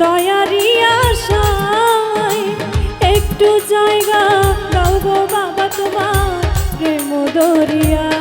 দয়ারি আশায় একটু জায়গা দাও গো বাবা তোমার প্রেম দরিয়ায়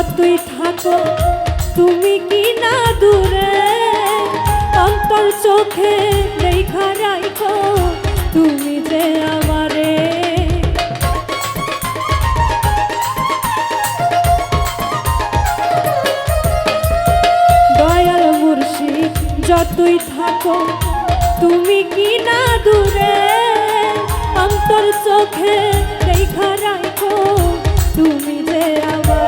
যতই থাকো তুমি কি না দূরে? অন্তর চোখে দেখা রাখো তুমি যে আমারে। দয়াল মুর্শিদ, যতই থাকো তুমি কি না দূরে? অন্তর চোখে দেখা রাখো তুমি যে আমারে।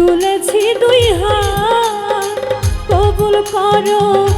তুলেছি দুই হাত। কবুল করো।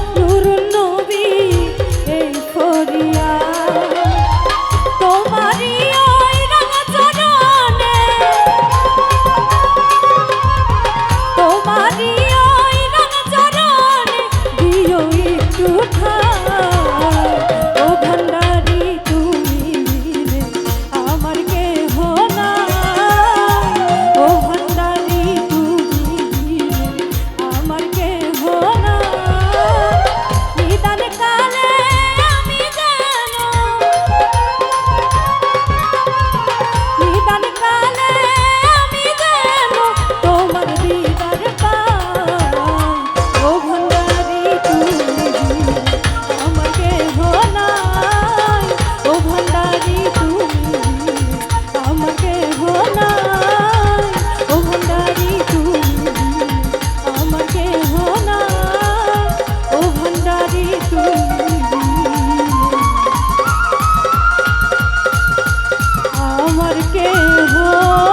আমার কে হয়